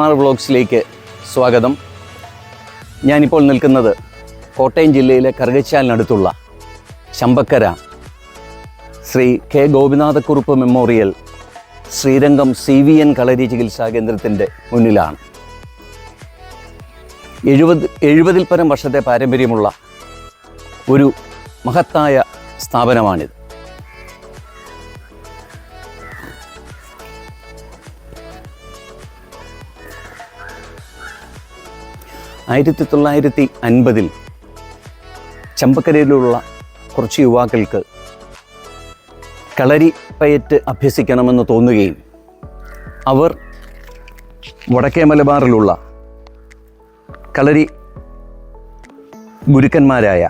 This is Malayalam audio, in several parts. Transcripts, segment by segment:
ആർ വ്ളോഗ്സിലേക്ക് സ്വാഗതം. ഞാനിപ്പോൾ നിൽക്കുന്നത് കോട്ടയം ജില്ലയിലെ കറുകച്ചാലിനടുത്തുള്ള Champakkara Shri K Gopinathakkurup memorial Srirangam C V N kalari ചികിത്സാ കേന്ദ്രത്തിന്റെ മുന്നിലാണ്. എഴുപത് എഴുപതിൽ പരം വർഷത്തെ പാരമ്പര്യമുള്ള ഒരു മഹത്തായ സ്ഥാപനമാണിത്. ആയിരത്തി തൊള്ളായിരത്തി അൻപതിൽ ചമ്പക്കരയിലുള്ള കുറച്ച് യുവാക്കൾക്ക് കളരി പയറ്റ് അഭ്യസിക്കണമെന്ന് തോന്നുകയും അവർ വടക്കേ മലബാറിലുള്ള കളരി ഗുരുക്കന്മാരായ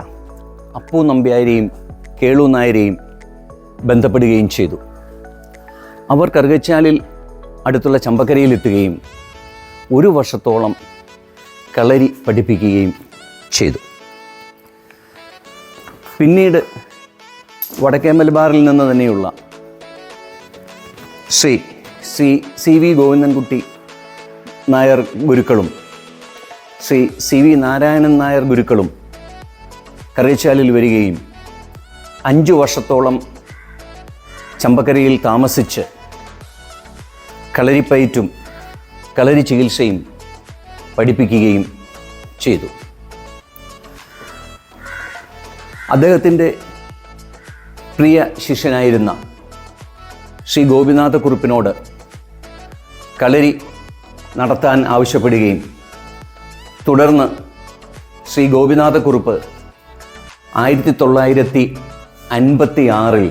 അപ്പു നമ്പ്യാരെയും കേളു നായരെയും ബന്ധപ്പെടുകയും ചെയ്തു. അവർ കറുകച്ചാലിൽ അടുത്തുള്ള ചമ്പക്കരയിലെത്തുകയും ഒരു വർഷത്തോളം കളരി പഠിപ്പിക്കുകയും ചെയ്തു. പിന്നീട് വടക്കേ മലബാറിൽ നിന്ന് തന്നെയുള്ള ശ്രീ ശ്രീ സി വി ഗോവിന്ദൻകുട്ടി നായർ ഗുരുക്കളും ശ്രീ സി വി നാരായണൻ നായർ ഗുരുക്കളും കറിയച്ചാലിൽ വരികയും അഞ്ചു വർഷത്തോളം ചമ്പക്കരയിൽ താമസിച്ച് കളരിപ്പയറ്റും കളരി ചികിത്സയും പഠിപ്പിക്കുകയും ചെയ്തു. അദ്ദേഹത്തിന്റെ പ്രിയ ശിഷ്യനായിരുന്ന ശ്രീ ഗോപിനാഥക്കുറുപ്പിനോട് കളരി നടത്താൻ ആവശ്യപ്പെടുകയും തുടർന്ന് ശ്രീ ഗോപിനാഥക്കുറുപ്പ് ആയിരത്തി തൊള്ളായിരത്തി അൻപത്തി ആറിൽ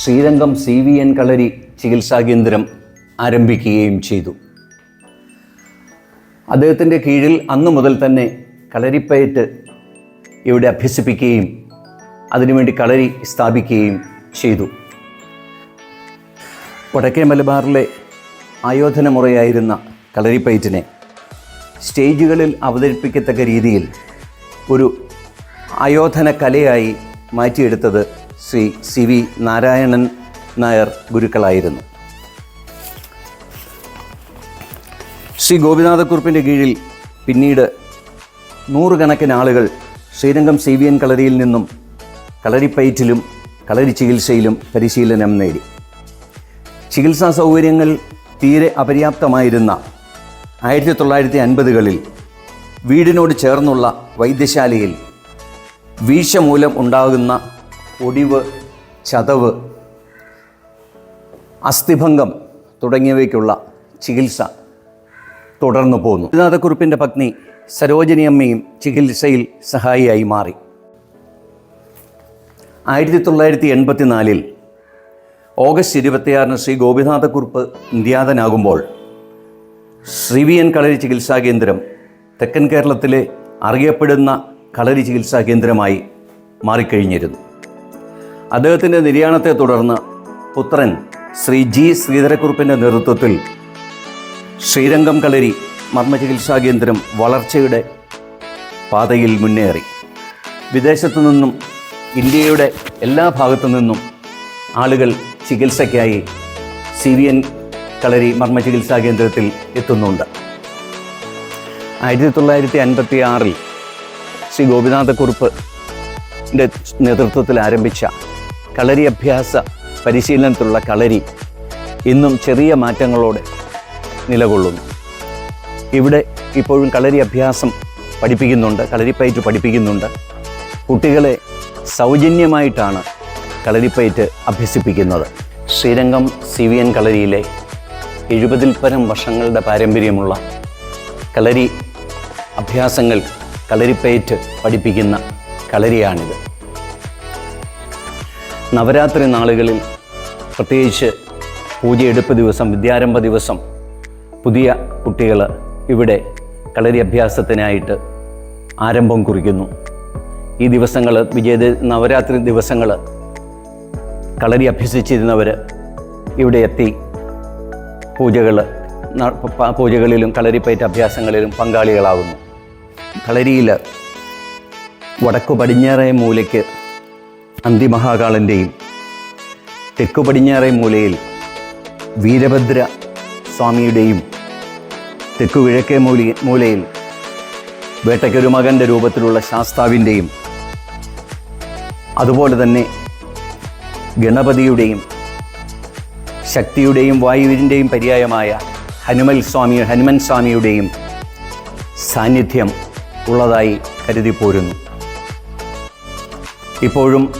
Srirangam C V N kalari ചികിത്സാ കേന്ദ്രം ആരംഭിക്കുകയും ചെയ്തു. അദ്ദേഹത്തിന്റെ കീഴിൽ അന്നു മുതൽ തന്നെ കളരിപ്പയറ്റ് ഇവിടെ അഭ്യസിപ്പിക്കുകയും അതിനുവേണ്ടി കളരി സ്ഥാപിക്കുകയും ചെയ്തു. വടക്കേ മലബാറിലെ ആയോധന മുറയായിരുന്ന കളരിപ്പയറ്റിനെ സ്റ്റേജുകളിൽ അവതരിപ്പിക്കത്തക്ക രീതിയിൽ ഒരു ആയോധന കലയായി മാറ്റിയെടുത്തത് ശ്രീ സി വി നാരായണൻ നായർ ഗുരുക്കളായിരുന്നു. ശ്രീ ഗോപിനാഥക്കുറുപ്പിന്റെ കീഴിൽ പിന്നീട് നൂറുകണക്കിന് ആളുകൾ ശ്രീരംഗം സി വി എൻ കളരിയിൽ നിന്നും കളരിപ്പയറ്റിലും കളരി ചികിത്സയിലും പരിശീലനം നേടി. ചികിത്സാ സൗകര്യങ്ങൾ തീരെ അപര്യാപ്തമായിരുന്ന ആയിരത്തി തൊള്ളായിരത്തി അൻപതുകളിൽ വീടിനോട് ചേർന്നുള്ള വൈദ്യശാലയിൽ വീഴ്ച മൂലം ഉണ്ടാകുന്ന ഒടിവ് ചതവ് അസ്ഥിഭംഗം തുടങ്ങിയവയ്ക്കുള്ള ചികിത്സ തുടർന്നു പോന്നു. ഗുരുനാഥക്കുറുപ്പിന്റെ പത്നി സരോജിനി അമ്മയും ചികിത്സയിൽ സഹായിയായി മാറി. ആയിരത്തി തൊള്ളായിരത്തി എൺപത്തിനാലിൽ ഓഗസ്റ്റ് ഇരുപത്തിയാറിന് ശ്രീ ഗോപിനാഥക്കുറുപ്പ് നിര്യാതനാകുമ്പോൾ ശ്രീ വി എൻ കളരി ചികിത്സാ കേന്ദ്രം തെക്കൻ കേരളത്തിലെ അറിയപ്പെടുന്ന കളരി ചികിത്സാ കേന്ദ്രമായി മാറിക്കഴിഞ്ഞിരുന്നു. അദ്ദേഹത്തിന്റെ നിര്യാണത്തെ തുടർന്ന് പുത്രൻ ശ്രീ ജി ശ്രീധരക്കുറുപ്പിന്റെ നേതൃത്വത്തിൽ ശ്രീരംഗം കളരി മർമ്മചികിത്സാ കേന്ദ്രം വളർച്ചയുടെ പാതയിൽ മുന്നേറി. വിദേശത്തു നിന്നും ഇന്ത്യയുടെ എല്ലാ ഭാഗത്തു നിന്നും ആളുകൾ ചികിത്സയ്ക്കായി സി വി എൻ കളരി മർമ്മചികിത്സാ കേന്ദ്രത്തിൽ എത്തുന്നുണ്ട്. ആയിരത്തി തൊള്ളായിരത്തി അൻപത്തി ആറിൽ ശ്രീ ഗോപിനാഥക്കുറുപ്പ് നേതൃത്വത്തിൽ ആരംഭിച്ച കളരി അഭ്യാസ പരിശീലനത്തിലുള്ള കളരി ഇന്നും ചെറിയ മാറ്റങ്ങളോടെ നിലകൊള്ളുന്നു. ഇവിടെ ഇപ്പോഴും കളരി അഭ്യാസം പഠിപ്പിക്കുന്നുണ്ട് കളരിപ്പയറ്റ് പഠിപ്പിക്കുന്നുണ്ട്. കുട്ടികളെ സൗജന്യമായിട്ടാണ് കളരിപ്പയറ്റ് അഭ്യസിപ്പിക്കുന്നത്. ശ്രീരംഗം സി വി എൻ കളരിയിലെ എഴുപതിൽ പരം വർഷങ്ങളുടെ പാരമ്പര്യമുള്ള കളരി അഭ്യാസങ്ങൾ കളരിപ്പയറ്റ് പഠിപ്പിക്കുന്ന കളരിയാണിത്. നവരാത്രി നാളുകളിൽ പ്രത്യേകിച്ച് പൂജയെടുപ്പ് ദിവസം വിദ്യാരംഭ ദിവസം പുതിയ കുട്ടികൾ ഇവിടെ കളരി അഭ്യാസത്തിനായിട്ട് ആരംഭം കുറിക്കുന്നു. ഈ ദിവസങ്ങൾ വിജയ നവരാത്രി ദിവസങ്ങൾ കളരി അഭ്യസിച്ചിരുന്നവർ ഇവിടെ എത്തി പൂജകൾ പൂജകളിലും കളരിപ്പയറ്റ അഭ്യാസങ്ങളിലും പങ്കാളികളാകുന്നു കളരിയിൽ വടക്കു പടിഞ്ഞാറേ മൂലയ്ക്ക് അന്തിമഹാകാളന്റെയും തെക്കു പടിഞ്ഞാറേ മൂലയിൽ വീരഭദ്ര സ്വാമിയുടെയും തെക്കു കിഴക്കേ മൂലി മൂലയിൽ വേട്ടയ്ക്കൊരു മകന്റെ രൂപത്തിലുള്ള ശാസ്താവിന്റെയും അതുപോലെ തന്നെ ഗണപതിയുടെയും ശക്തിയുടെയും വായുവിന്റെയും പര്യായമായ ഹനുമൽ സ്വാമി ഹനുമൻ സ്വാമിയുടെയും സാന്നിധ്യം ഉള്ളതായി കരുതിപ്പോരുന്നു ഇപ്പോഴും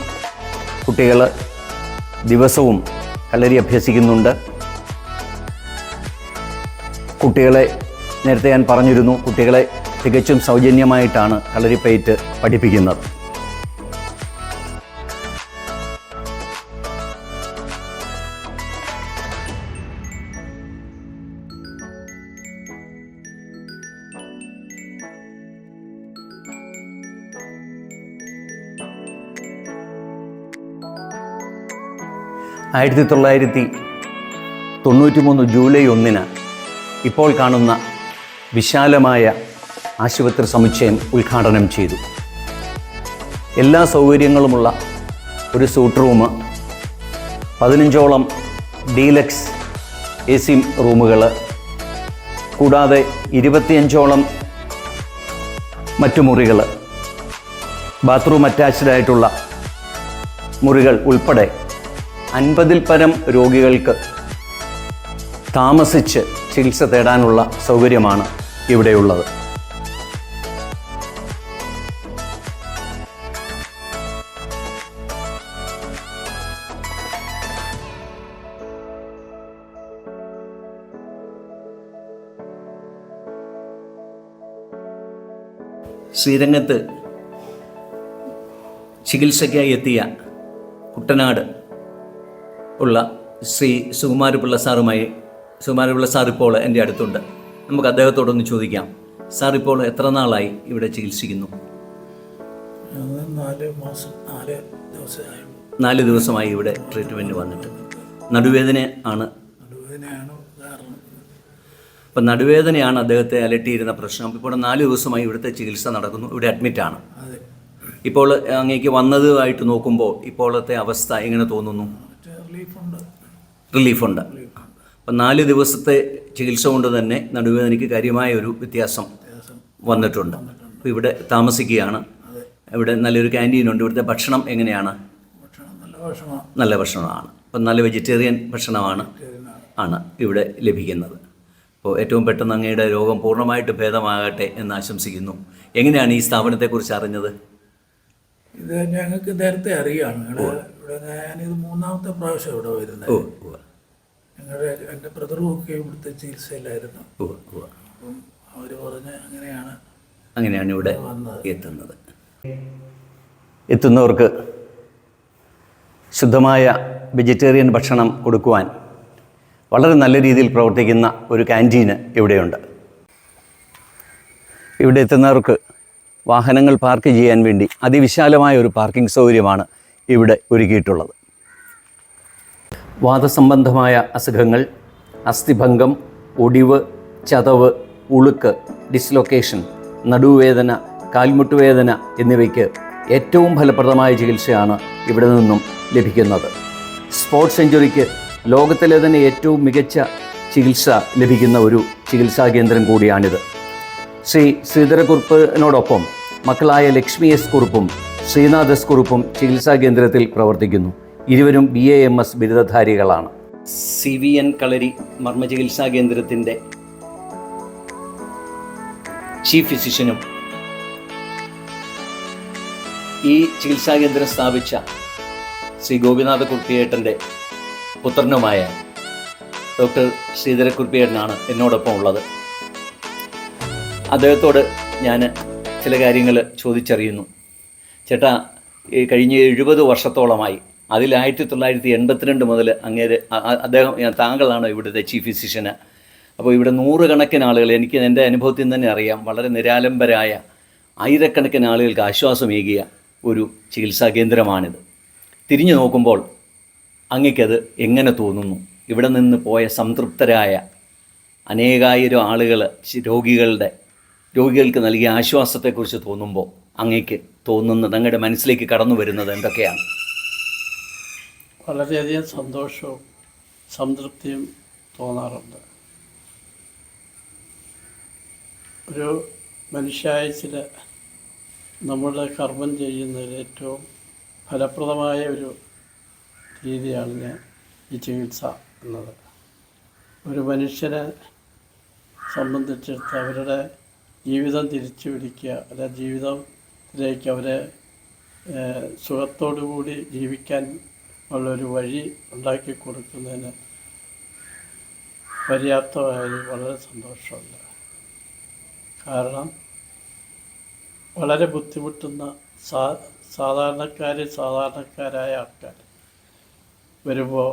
കുട്ടികൾ ദിവസവും കളരി അഭ്യസിക്കുന്നുണ്ട്. കുട്ടികളെ നേരത്തെ ഞാൻ പറഞ്ഞിരുന്നു കുട്ടികളെ തികച്ചും സൗജന്യമായിട്ടാണ് കളരിപ്പയറ്റ് പഠിപ്പിക്കുന്നത്. ആയിരത്തി തൊള്ളായിരത്തി തൊണ്ണൂറ്റി മൂന്ന് ജൂലൈ ഒന്നിന് ഇപ്പോൾ കാണുന്ന വിശാലമായ ആശുപത്രി സമുച്ചയം ഉദ്ഘാടനം ചെയ്തു. എല്ലാ സൗകര്യങ്ങളുമുള്ള ഒരു സൂട്ട് റൂം പതിനഞ്ചോളം ഡീലക്സ് എ സി റൂമുകൾ കൂടാതെ ഇരുപത്തിയഞ്ചോളം മറ്റു മുറികൾ ബാത്റൂം അറ്റാച്ച്ഡ് ആയിട്ടുള്ള മുറികൾ ഉൾപ്പെടെ അൻപതിൽ പരം രോഗികൾക്ക് താമസിച്ച് ചികിത്സ തേടാനുള്ള സൗകര്യമാണ് ഇവിടെയുള്ളത്. ശ്രീരംഗത്ത് ചികിത്സയ്ക്കായി എത്തിയ കുട്ടനാട് ഉള്ള ശ്രീ സുകുമാരപിള്ള സാറുമായി സുകുമാരപിള്ള സാർ ഇപ്പോൾ എന്റെ അടുത്തുണ്ട്. നമുക്ക് അദ്ദേഹത്തോടൊന്ന് ചോദിക്കാം. സാർ ഇപ്പോൾ എത്ര നാളായി ഇവിടെ ചികിത്സിക്കുന്നു? നാല് ദിവസമായി ഇവിടെ ട്രീറ്റ്മെന്റ് വന്നിട്ട്. നടുവേദന ആണ്. അപ്പം നടുവേദനയാണ് അദ്ദേഹത്തെ അലട്ടിയിരുന്ന പ്രശ്നം. ഇപ്പോൾ നാല് ദിവസമായി ഇവിടുത്തെ ചികിത്സ നടക്കുന്നു. ഇവിടെ അഡ്മിറ്റാണ് ഇപ്പോൾ അങ്ങേക്ക് വന്നതുമായിട്ട് നോക്കുമ്പോൾ ഇപ്പോഴത്തെ അവസ്ഥ എങ്ങനെ തോന്നുന്നു? റിലീഫുണ്ട് അപ്പം നാല് ദിവസത്തെ ചികിത്സ കൊണ്ട് തന്നെ നടുവേദനയ്ക്ക് കാര്യമായ ഒരു വ്യത്യാസം വന്നിട്ടുണ്ട്. അപ്പോൾ ഇവിടെ താമസിക്കുകയാണ്. ഇവിടെ നല്ലൊരു ക്യാന്റീനുണ്ട് ഇവിടുത്തെ ഭക്ഷണം എങ്ങനെയാണ്? നല്ല ഭക്ഷണമാണ്. അപ്പം നല്ല വെജിറ്റേറിയൻ ഭക്ഷണമാണ് ആണ് ഇവിടെ ലഭിക്കുന്നത്. അപ്പോൾ ഏറ്റവും പെട്ടെന്ന് അങ്ങയുടെ രോഗം പൂർണമായിട്ട് ഭേദമാകട്ടെ എന്ന് ആശംസിക്കുന്നു. എങ്ങനെയാണ് ഈ സ്ഥാപനത്തെക്കുറിച്ച് അറിഞ്ഞത്? ഇത് ഞങ്ങൾക്ക് നേരത്തെ അറിയാണ് ഇവിടെ ഞാനിത് മൂന്നാമത്തെ പ്രാവശ്യം ഇവിടെ വരുന്നത്. ഞങ്ങളുടെ എന്റെ ബ്രദറും ഒക്കെ ഇവിടുത്തെ ചികിത്സയിലായിരുന്നു. അപ്പം അവർ പറഞ്ഞ് അങ്ങനെയാണ് അങ്ങനെയാണ് ഇവിടെ എത്തുന്നത്. എത്തുന്നവർക്ക് ശുദ്ധമായ വെജിറ്റേറിയൻ ഭക്ഷണം കൊടുക്കുവാൻ വളരെ നല്ല രീതിയിൽ പ്രവർത്തിക്കുന്ന ഒരു ക്യാന്റീന് ഇവിടെയുണ്ട്. ഇവിടെ എത്തുന്നവർക്ക് വാഹനങ്ങൾ പാർക്ക് ചെയ്യാൻ വേണ്ടി അതിവിശാലമായ ഒരു പാർക്കിംഗ് സൗകര്യമാണ് ഇവിടെ ഒരുക്കിയിട്ടുള്ളത്. വാദസംബന്ധമായ അസുഖങ്ങൾ അസ്ഥിഭംഗം ഒടിവ് ചതവ് ഉളുക്ക് ഡിസ്ലൊക്കേഷൻ നടുവേദന കാൽമുട്ടുവേദന എന്നിവയ്ക്ക് ഏറ്റവും ഫലപ്രദമായ ചികിത്സയാണ് ഇവിടെ നിന്നും ലഭിക്കുന്നത്. സ്പോർട്സ് സെഞ്ചുറിക്ക് ലോകത്തിലെ തന്നെ ഏറ്റവും മികച്ച ചികിത്സ ലഭിക്കുന്ന ഒരു ചികിത്സാ കേന്ദ്രം കൂടിയാണിത്. ശ്രീ ശ്രീധരക്കുറുപ്പിനോടൊപ്പം മക്കളായ ലക്ഷ്മി എസ് കുറുപ്പും ശ്രീനാഥ് എസ് കുറുപ്പും ചികിത്സാ കേന്ദ്രത്തിൽ പ്രവർത്തിക്കുന്നു. ഇരുവരും ബി എ എം എസ് ബിരുദധാരികളാണ്. സി വി എൻ കളരി മർമ്മചികിത്സാ കേന്ദ്രത്തിന്റെ ചീഫ് ഫിസിഷ്യനും ഈ ചികിത്സാ കേന്ദ്രം സ്ഥാപിച്ച ശ്രീ ഗോപിനാഥ കുർപ്പിയേട്ടന്റെ പുത്രനുമായ ഡോക്ടർ ശ്രീധരക്കുർപ്പിയേട്ടനാണ് എന്നോടൊപ്പം ഉള്ളത്. അദ്ദേഹത്തോട് ഞാൻ ചില കാര്യങ്ങൾ ചോദിച്ചറിയുന്നു. ചേട്ടാ കഴിഞ്ഞ എഴുപത് വർഷത്തോളമായി അതിൽ ആയിരത്തി തൊള്ളായിരത്തി എൺപത്തിരണ്ട് മുതൽ അങ്ങേര് അദ്ദേഹം താങ്കളാണ് ഇവിടുത്തെ ചീഫ് ഫിസിഷ്യന് അപ്പോൾ ഇവിടെ നൂറുകണക്കിന് ആളുകൾ എനിക്ക് എന്റെ അനുഭവത്തിൽ തന്നെ അറിയാം വളരെ നിരാലംബരായ ആയിരക്കണക്കിന് ആളുകൾക്ക് ആശ്വാസമേകിയ ഒരു ചികിത്സാ കേന്ദ്രമാണിത്. തിരിഞ്ഞു നോക്കുമ്പോൾ അങ്ങക്കത് എങ്ങനെ തോന്നുന്നു? ഇവിടെ നിന്ന് പോയ സംതൃപ്തരായ അനേകായിരം ആളുകൾ രോഗികളുടെ രോഗികൾക്ക് നൽകിയ ആശ്വാസത്തെക്കുറിച്ച് തോന്നുമ്പോൾ അങ്ങയ്ക്ക് തോന്നുന്നത് അങ്ങയുടെ മനസ്സിലേക്ക് കടന്നു വരുന്നത് എന്തൊക്കെയാണ്? വളരെയധികം സന്തോഷവും സംതൃപ്തിയും തോന്നാറുണ്ട്. ഒരു മനുഷ്യായുസിൽ നമ്മുടെ കർമ്മം ചെയ്യുന്നതിൽ ഏറ്റവും ഫലപ്രദമായ ഒരു രീതിയാണ് ഞാൻ ഈ ചികിത്സ എന്നത്. ഒരു മനുഷ്യനെ സംബന്ധിച്ചിടത്ത് അവരുടെ ജീവിതം തിരിച്ചു പിടിക്കുക അല്ലെ ജീവിതത്തിലേക്ക് അവരെ സുഖത്തോടു കൂടി ജീവിക്കാൻ ഉള്ളൊരു വഴി ഉണ്ടാക്കി കൊടുക്കുന്നതിന് പര്യാപ്തമായി വളരെ സന്തോഷമുണ്ട്. കാരണം വളരെ ബുദ്ധിമുട്ടുന്ന സാ സാധാരണക്കാർ സാധാരണക്കാരായ ആൾക്കാർ വരുമ്പോൾ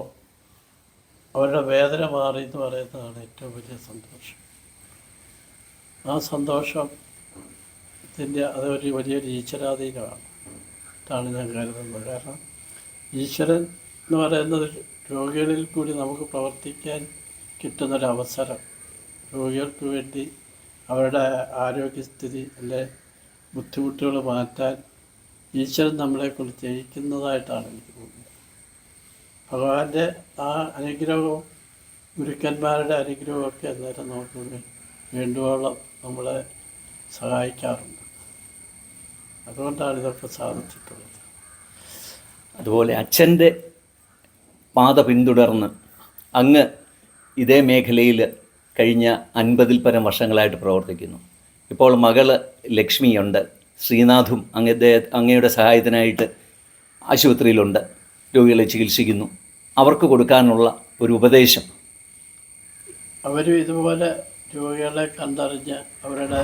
അവരുടെ വേദന മാറി എന്ന് പറയുന്നതാണ് ഏറ്റവും വലിയ സന്തോഷം. ആ സന്തോഷം സന്തോഷത്തിന്റെ അതൊരു വലിയൊരു ഈശ്വരാധീനമാണ്. ഇതാണ് ഞാൻ കരുതുന്നത്. കാരണം ഈശ്വരൻ എന്ന് പറയുന്നത് രോഗികളിൽ കൂടി നമുക്ക് പ്രവർത്തിക്കാൻ കിട്ടുന്നൊരവസരം. രോഗികൾക്ക് വേണ്ടി അവരുടെ ആരോഗ്യസ്ഥിതി അല്ലെ ബുദ്ധിമുട്ടുകൾ മാറ്റാൻ ഈശ്വരൻ നമ്മളെ കൊണ്ട് ചെയ്യിക്കുന്നതായിട്ടാണ് എനിക്ക് തോന്നുന്നത്. ഭഗവാന്റെ ആ അനുഗ്രഹവും ഗുരുക്കന്മാരുടെ അനുഗ്രഹവും ഒക്കെ അന്നേരം നമുക്ക് വേണ്ടുവോളം നമ്മളെ സഹായിക്കാറുണ്ട്. അതുകൊണ്ടാണ് ഇതൊക്കെ സാധിച്ചിട്ടുള്ളത്. അതുപോലെ അച്ഛന്റെ പാത പിന്തുടർന്ന് അങ്ങ് ഇതേ മേഖലയിൽ കഴിഞ്ഞ അൻപതിൽ പരം വർഷങ്ങളായിട്ട് പ്രവർത്തിക്കുന്നു. ഇപ്പോൾ മകൾ ലക്ഷ്മിയുണ്ട് ശ്രീനാഥും അങ്ങേ അങ്ങയുടെ സഹായത്തിനായിട്ട് ആശുപത്രിയിലുണ്ട് രോഗികളെ ചികിത്സിക്കുന്നു. അവർക്ക് കൊടുക്കാനുള്ള ഒരു ഉപദേശം. അവരും ഇതുപോലെ രോഗികളെ കണ്ടറിഞ്ഞ് അവരുടെ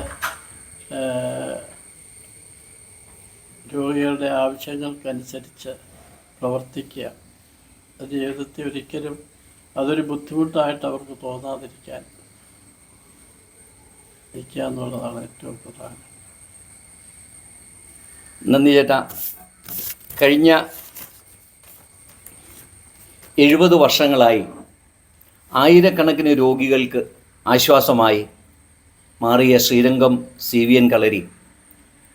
രോഗികളുടെ ആവശ്യങ്ങൾക്കനുസരിച്ച് പ്രവർത്തിക്കുക. ജീവിതത്തിൽ ഒരിക്കലും അതൊരു ബുദ്ധിമുട്ടായിട്ട് അവർക്ക് തോന്നാതിരിക്കാൻ ഇരിക്കുക എന്നുള്ളതാണ് ഏറ്റവും പ്രധാനം. നന്ദി ചേട്ടാ. കഴിഞ്ഞ എഴുപത് വർഷങ്ങളായി ആയിരക്കണക്കിന് രോഗികൾക്ക് ആശ്വാസമായി മാറിയ Srirangam C V N kalari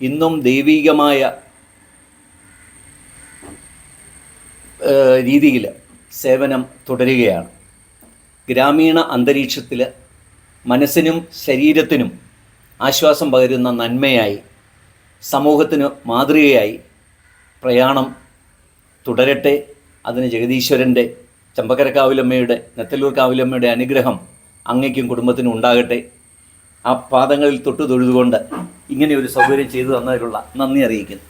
ഇന്നും ദൈവീകമായ രീതിയിൽ സേവനം തുടരുകയാണ്. ഗ്രാമീണ അന്തരീക്ഷത്തിൽ മനസ്സിനും ശരീരത്തിനും ആശ്വാസം പകരുന്ന നന്മയായി സമൂഹത്തിന് മാതൃകയായി പ്രയാണം തുടരട്ടെ. അതിന് ജഗദീശ്വരന്റെ ചമ്പക്കര കാവിലമ്മയുടെ നെത്തല്ലൂർ കാവിലമ്മയുടെ അനുഗ്രഹം അങ്ങയ്ക്കും കുടുംബത്തിനും ഉണ്ടാകട്ടെ. ആ പാദങ്ങളിൽ തൊട്ടു തൊഴുതുകൊണ്ട് ഇങ്ങനെ ഒരു സൗകര്യം ചെയ്തു തന്നതിലുള്ള നന്ദി അറിയിക്കുന്നു.